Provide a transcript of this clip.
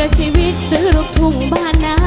พื่ชีวิตหรือลูกทุ่งบ้านนา